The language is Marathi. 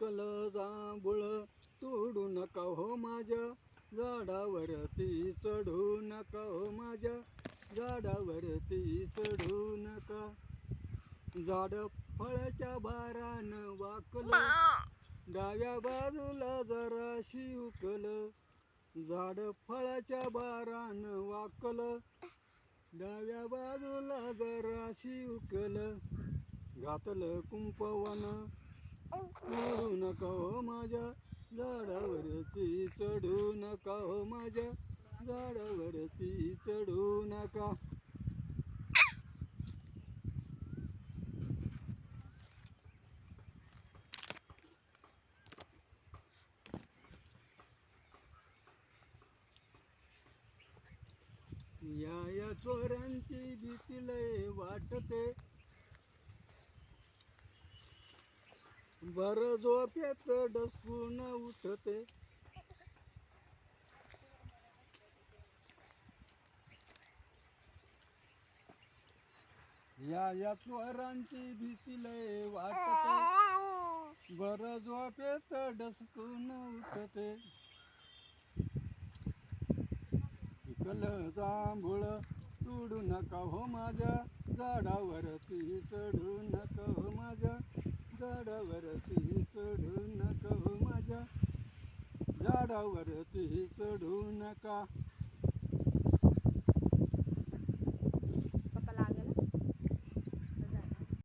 विकल जांभूळ तोडू नका हो माझ्या. झाडावरती चढू नका हो माझ्या. झाडावरती चढू नका. झाड फळाच्या भारान वाकल. डाव्या बाजूला जराशी उकलं. झाड फळाच्या बारान वाकलं. डाव्या बाजूला जराशी उकल. घातलं कुंपवन. चढू नका हो माझ्या झाडावरती चढू नका हो माझ्या झाडावरती चढू नका. या या चोरांची भीती लय वाटते. बर झोप्यात डसकून उठते. या या चोरांची भीती लय वाटते. बर झोपेत डसकून उठते. कल जांभूळ तुडू नका हो माझ्या. झाडावरती चढू नका हो माझ्या. झाडावरती चढू नका हो माझ्या. झाडावरती चढू नका.